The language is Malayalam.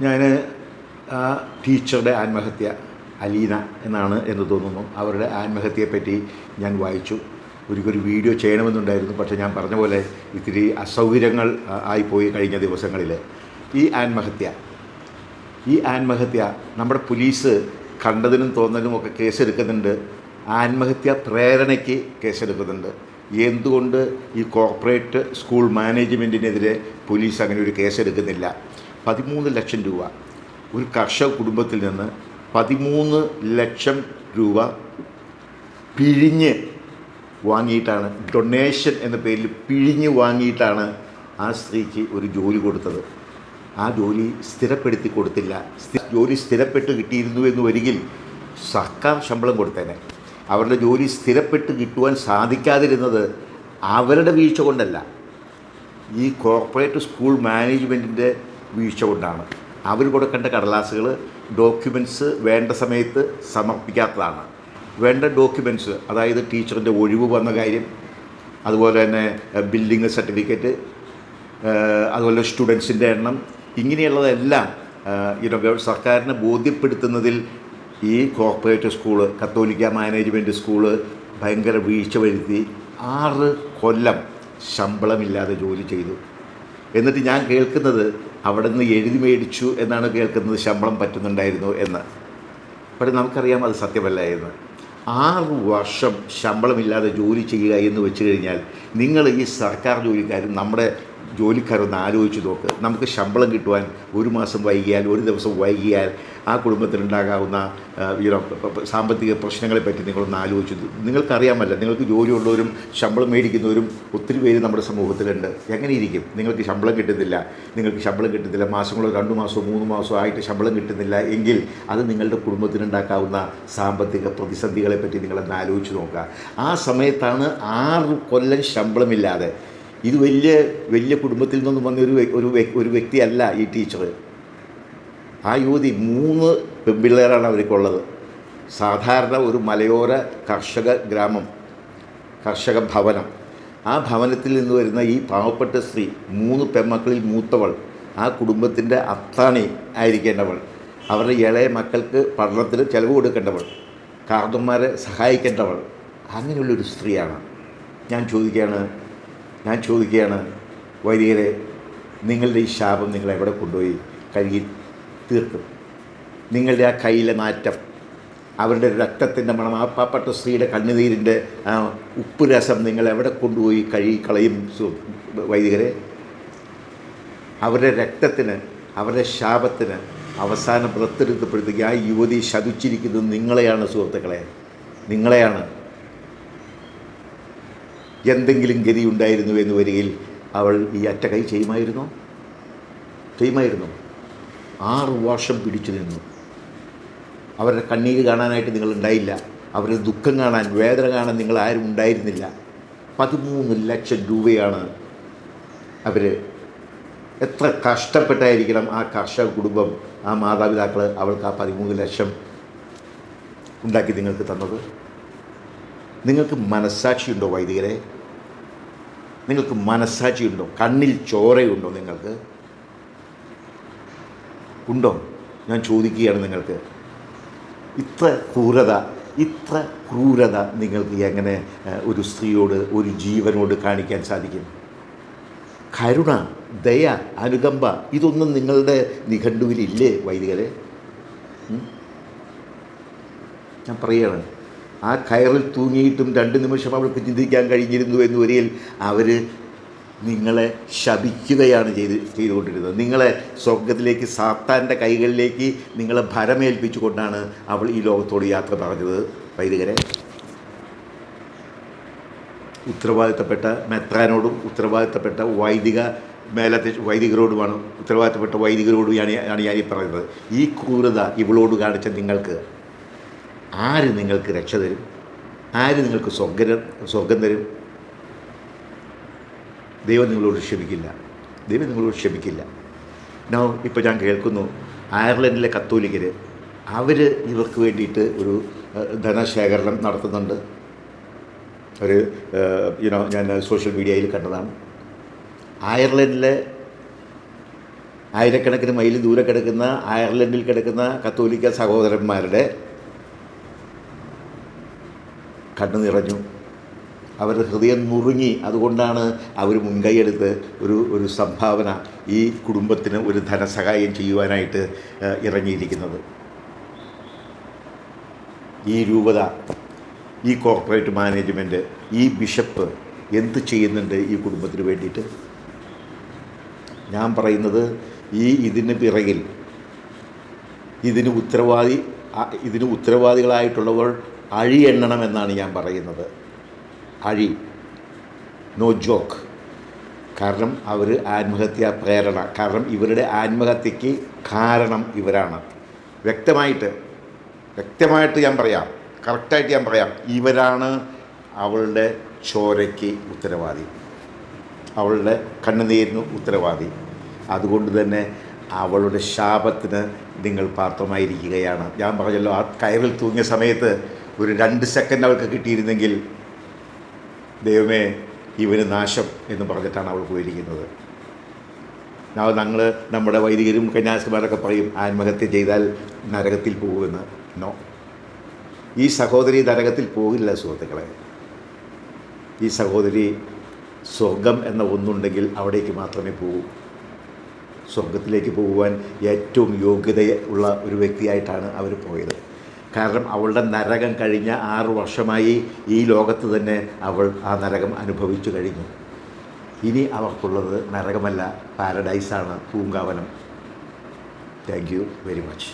ഞാൻ ആ ടീച്ചറുടെ ആത്മഹത്യ അലീന എന്നാണ് എന്ന് തോന്നുന്നു. അവരുടെ ആത്മഹത്യയെപ്പറ്റി ഞാൻ വായിച്ചു. ഒരിക്കലൊരു വീഡിയോ ചെയ്യണമെന്നുണ്ടായിരുന്നു. പക്ഷേ ഞാൻ പറഞ്ഞ പോലെ ഇത്തിരി അസൗകര്യങ്ങൾ ആയിപ്പോയി കഴിഞ്ഞ ദിവസങ്ങളിൽ ഈ ആത്മഹത്യ ഈ ആത്മഹത്യ നമ്മുടെ പോലീസ് കണ്ടതിനും തോന്നലും ഒക്കെ കേസെടുക്കുന്നുണ്ട്. ആത്മഹത്യ പ്രേരണയ്ക്ക് കേസെടുക്കുന്നുണ്ട്. എന്തുകൊണ്ട് ഈ കോർപ്പറേറ്റ് സ്കൂൾ മാനേജ്മെന്റിനെതിരെ പോലീസ് അങ്ങനെ ഒരു കേസെടുക്കുന്നില്ല? പതിമൂന്ന് ലക്ഷം രൂപ. ഒരു കർഷക കുടുംബത്തിൽ നിന്ന് പതിമൂന്ന് ലക്ഷം രൂപ പിഴിഞ്ഞ് വാങ്ങിയിട്ടാണ് ഡൊണേഷൻ എന്ന പേരിൽ പിഴിഞ്ഞ് വാങ്ങിയിട്ടാണ് ആ സ്ത്രീക്ക് ഒരു ജോലി കൊടുത്തത്. ആ ജോലി സ്ഥിരപ്പെടുത്തി കൊടുത്തില്ല. ജോലി സ്ഥിരപ്പെട്ട് കിട്ടിയിരുന്നു എന്ന് വരികിൽ സർക്കാർ ശമ്പളം കൊടുത്തേനെ. അവരുടെ ജോലി സ്ഥിരപ്പെട്ട് കിട്ടുവാൻ സാധിക്കാതിരുന്നത് അവരുടെ വീഴ്ച കൊണ്ടല്ല. ഈ കോർപ്പറേറ്റ് സ്കൂൾ മാനേജ്മെന്റിന്റെ വീഴ്ച കൊണ്ടാണ്. അവർ കൊടുക്കേണ്ട കടലാസുകൾ ഡോക്യുമെന്റ്സ് വേണ്ട സമയത്ത് സമർപ്പിക്കാത്തതാണ്. വേണ്ട ഡോക്യുമെന്റ്സ് അതായത് ടീച്ചറിന്റെ ഒഴിവ് വന്ന കാര്യം അതുപോലെ തന്നെ ബിൽഡിംഗ് സർട്ടിഫിക്കറ്റ് അതുപോലെ സ്റ്റുഡൻസിന്റെ എണ്ണം ഇങ്ങനെയുള്ളതെല്ലാം ഇതൊക്കെ സർക്കാരിനെ ബോധ്യപ്പെടുത്തുന്നതിൽ ഈ കോർപ്പറേറ്റ് സ്കൂൾ കത്തോലിക്ക മാനേജ്മെന്റ് സ്കൂൾ ഭയങ്കര വീഴ്ച വരുത്തി ആറ് കൊല്ലം ശമ്പളമില്ലാതെ ജോലി ചെയ്തു. എന്നിട്ട് ഞാൻ കേൾക്കുന്നത് അവിടെ നിന്ന് എഴുതി മേടിച്ചു എന്നാണ് കേൾക്കുന്നത് ശമ്പളം പറ്റുന്നുണ്ടായിരുന്നു എന്ന്. പക്ഷേ നമുക്കറിയാം അത് സത്യമല്ല എന്ന്. ആറ് വർഷം ശമ്പളമില്ലാതെ ജോലി ചെയ്യുക എന്ന് വെച്ച് കഴിഞ്ഞാൽ നിങ്ങൾ ഈ സർക്കാർ ജോലിക്കാരും നമ്മുടെ ജോലിക്കാരൊന്ന് ആലോചിച്ച് നോക്ക്. നമുക്ക് ശമ്പളം കിട്ടുവാൻ ഒരു മാസം വൈകിയാൽ ഒരു ദിവസം വൈകിയാൽ ആ കുടുംബത്തിനുണ്ടാകാവുന്ന സാമ്പത്തിക പ്രശ്നങ്ങളെപ്പറ്റി നിങ്ങളൊന്ന് ആലോചിച്ചു നിങ്ങൾക്കറിയാമല്ല നിങ്ങൾക്ക് ജോലിയുള്ളവരും ശമ്പളം മേടിക്കുന്നവരും ഒത്തിരി പേര് നമ്മുടെ സമൂഹത്തിലുണ്ട്. എങ്ങനെയിരിക്കും? നിങ്ങൾക്ക് ശമ്പളം കിട്ടുന്നില്ല. നിങ്ങൾക്ക് ശമ്പളം കിട്ടുന്നില്ല. മാസങ്ങളോ രണ്ട് മാസമോ മൂന്ന് മാസമോ ആയിട്ട് ശമ്പളം കിട്ടുന്നില്ല എങ്കിൽ അത് നിങ്ങളുടെ കുടുംബത്തിനുണ്ടാക്കാവുന്ന സാമ്പത്തിക പ്രതിസന്ധികളെപ്പറ്റി നിങ്ങളൊന്ന് ആലോചിച്ച് നോക്കുക. ആ സമയത്താണ് ആറ് കൊല്ലം ശമ്പളമില്ലാതെ ഇത് വലിയ വലിയ കുടുംബത്തിൽ നിന്നും വന്ന ഒരു ഒരു ഒരു വ്യക്തിയല്ല ഈ ടീച്ചർ ആ യുവതി മൂന്ന് പെൺപിള്ളേരാണ് അവർക്കുള്ളത് സാധാരണ ഒരു മലയോര കർഷക ഗ്രാമം കർഷക ഭവനം. ആ ഭവനത്തിൽ നിന്ന് വരുന്ന ഈ പാവപ്പെട്ട സ്ത്രീ മൂന്ന് പെൺമക്കളിൽ മൂത്തവൾ ആ കുടുംബത്തിന്റെ അത്താണി ആയിരിക്കേണ്ടവൾ അവരുടെ ഇളയ മക്കൾക്ക് പഠനത്തിന് ചിലവ് കൊടുക്കേണ്ടവൾ കാർന്നന്മാരെ സഹായിക്കേണ്ടവൾ അങ്ങനെയുള്ളൊരു സ്ത്രീയാണ്. ഞാൻ ചോദിക്കുകയാണ് ഞാൻ ചോദിക്കുകയാണ് വൈദികരെ നിങ്ങളുടെ ഈ ശാപം നിങ്ങൾ എവിടെ കൊണ്ടുപോയി? കഴുകി തീർക്കും. നിങ്ങളുടെ ആ കയ്യിലെ നാറ്റം അവരുടെ രക്തത്തിന്റെ മണം ആ പാപ്പട്ട സ്ത്രീയുടെ കണ്ണുനീരിന്റെ ആ ഉപ്പ് രസം നിങ്ങൾ എവിടെ കൊണ്ടുപോയി കഴുകി കളയും വൈദികരെ? അവരുടെ രക്തത്തിന് അവരുടെ ശാപത്തിന് അവസാനം പുറത്തെടുത്തപ്പോഴത്തേക്ക് ആ യുവതി ശപിച്ചിരിക്കുന്നത് നിങ്ങളെയാണ് സുഹൃത്തുക്കളെ. നിങ്ങളെയാണ്. എന്തെങ്കിലും ഗതി ഉണ്ടായിരുന്നു എന്ന് വരികയിൽ അവൾ ഈ അറ്റ കൈ ചെയ്യുമായിരുന്നോ? ചെയ്യുമായിരുന്നു. ആറ് വർഷം പിടിച്ചു നിന്നു. അവരുടെ കണ്ണീര് കാണാനായിട്ട് നിങ്ങൾ ഉണ്ടായില്ല. അവരുടെ ദുഃഖം കാണാൻ വേദന കാണാൻ നിങ്ങൾ ആരും ഉണ്ടായിരുന്നില്ല. പതിമൂന്ന് ലക്ഷം രൂപയാണ് അവർ എത്ര കഷ്ടപ്പെട്ടായിരിക്കണം ആ കർഷക കുടുംബം ആ മാതാപിതാക്കൾ അവൾക്ക് ആ പതിമൂന്ന് ലക്ഷം ഉണ്ടാക്കി നിങ്ങൾക്ക് തന്നത്? നിങ്ങൾക്ക് മനസ്സാക്ഷിയുണ്ടോ വൈദികരെ? നിങ്ങൾക്ക് മനസ്സാക്ഷിയുണ്ടോ? കണ്ണിൽ ചോരയുണ്ടോ നിങ്ങൾക്ക്? ഉണ്ടോ? ഞാൻ ചോദിക്കുകയാണ് നിങ്ങൾക്ക്. ഇത്ര ക്രൂരത ഇത്ര ക്രൂരത നിങ്ങൾക്ക് എങ്ങനെ ഒരു സ്ത്രീയോട് ഒരു ജീവനോട് കാണിക്കാൻ സാധിക്കും? കരുണ ദയ അനുകമ്പ ഇതൊന്നും നിങ്ങളുടെ നിഘണ്ടുവിലില്ലേ വൈദികരെ? ഞാൻ പറയുകയാണ്. ആ കയറിൽ തൂങ്ങിയിട്ടും രണ്ട് നിമിഷം അവൾക്ക് ചിന്തിക്കാൻ കഴിഞ്ഞിരുന്നു എന്ന് വരിയിൽ അവർ നിങ്ങളെ ശപിക്കുകയാണ് ചെയ്ത് ചെയ്തുകൊണ്ടിരുന്നത്. നിങ്ങളെ സ്വർഗത്തിലേക്ക് സാത്താന്റെ കൈകളിലേക്ക് നിങ്ങളെ ഭരമേൽപ്പിച്ചുകൊണ്ടാണ് അവൾ ഈ ലോകത്തോട് യാത്ര പറഞ്ഞത്. വൈദികരെ ഉത്തരവാദിത്തപ്പെട്ട മെത്രാനോടും ഉത്തരവാദിത്തപ്പെട്ട വൈദിക മേലത്തെ വൈദികരോടുമാണ് ഉത്തരവാദിത്തപ്പെട്ട വൈദികരോടും ആണ് ഞാൻ ഈ പറയുന്നത് ഈ ക്രൂരത ഇവളോട് കാണിച്ച നിങ്ങൾക്ക് ആര് നിങ്ങൾക്ക് രക്ഷ തരും? ആര് നിങ്ങൾക്ക് സ്വർഗം സ്വർഗം തരും? ദൈവം നിങ്ങളോട് ക്ഷമിക്കില്ല. ദൈവം നിങ്ങളോട് ക്ഷമിക്കില്ല. നോ ഇപ്പോൾ ഞാൻ കേൾക്കുന്നു അയർലൻഡിലെ കത്തോലിക്കർ അവർ ഇവർക്ക് വേണ്ടിയിട്ട് ഒരു ധനശേഖരണം നടത്തുന്നുണ്ട്. ഒരു യുനോ ഞാൻ സോഷ്യൽ മീഡിയയിൽ കണ്ടതാണ്. അയർലൻഡിലെ ആയിരക്കണക്കിന് മൈൽ ദൂരെ കിടക്കുന്ന അയർലൻഡിൽ കിടക്കുന്ന കത്തോലിക്ക സഹോദരന്മാരുടെ കണ്ണു നിറഞ്ഞു. അവരുടെ ഹൃദയം നുറുങ്ങി. അതുകൊണ്ടാണ് അവർ മുൻകൈയെടുത്ത് ഒരു ഒരു സംഭാവന ഈ കുടുംബത്തിന് ഒരു ധനസഹായം ചെയ്യുവാനായിട്ട് ഇറങ്ങിയിരിക്കുന്നത്. ഈ രൂപത ഈ കോർപ്പറേറ്റ് മാനേജ്മെന്റ് ഈ ബിഷപ്പ് എന്ത് ചെയ്യുന്നുണ്ട് ഈ കുടുംബത്തിന് വേണ്ടിയിട്ട്? ഞാൻ പറയുന്നത് ഈ ഇതിന് പിറകിൽ ഇതിന് ഉത്തരവാദി ഇതിന് ഉത്തരവാദികളായിട്ടുള്ളവർ അഴി എണ്ണണം എന്നാണ് ഞാൻ പറയുന്നത്. അഴി നോ ജോക്ക് കാരണം അവർ ആത്മഹത്യാ പ്രേരണ കാരണം ഇവരുടെ ആത്മഹത്യക്ക് കാരണം ഇവരാണ്. വ്യക്തമായിട്ട് വ്യക്തമായിട്ട് ഞാൻ പറയാം കറക്റ്റായിട്ട് ഞാൻ പറയാം ഇവരാണ് അവളുടെ ചോരയ്ക്ക് ഉത്തരവാദി. അവളുടെ കണ്ണുനീരിന് ഉത്തരവാദി. അതുകൊണ്ട് തന്നെ അവളുടെ ശാപത്തിന് നിങ്ങൾ പാത്രമായിരിക്കുകയാണ്. ഞാൻ പറഞ്ഞല്ലോ ആ കയറിൽ തൂങ്ങിയ സമയത്ത് ഒരു രണ്ട് സെക്കൻഡ് അവൾക്ക് കിട്ടിയിരുന്നെങ്കിൽ ദൈവമേ ഇവന് നാശം എന്ന് പറഞ്ഞിട്ടാണ് അവൾ പോയിരിക്കുന്നത്. ഞങ്ങൾ നമ്മുടെ വൈദികരും കന്യാസിമാരൊക്കെ പറയും ആത്മഹത്യ ചെയ്താൽ നരകത്തിൽ പോകുമെന്ന്. നോ ഈ സഹോദരി നരകത്തിൽ പോകില്ല സുഹൃത്തുക്കളെ. ഈ സഹോദരി സ്വർഗം എന്ന ഒന്നുണ്ടെങ്കിൽ അവിടേക്ക് മാത്രമേ പോകൂ. സ്വർഗത്തിലേക്ക് പോകുവാൻ ഏറ്റവും യോഗ്യത ഉള്ള ഒരു വ്യക്തിയായിട്ടാണ് അവർ പോയത്. കാരണം അവളുടെ നരകം കഴിഞ്ഞ ആറു വർഷമായി ഈ ലോകത്ത് തന്നെ അവൾ ആ നരകം അനുഭവിച്ചു കഴിഞ്ഞു. ഇനി അവർക്കുള്ളത് നരകമല്ല പാരഡൈസാണ് പൂങ്കാവനം. Thank you very much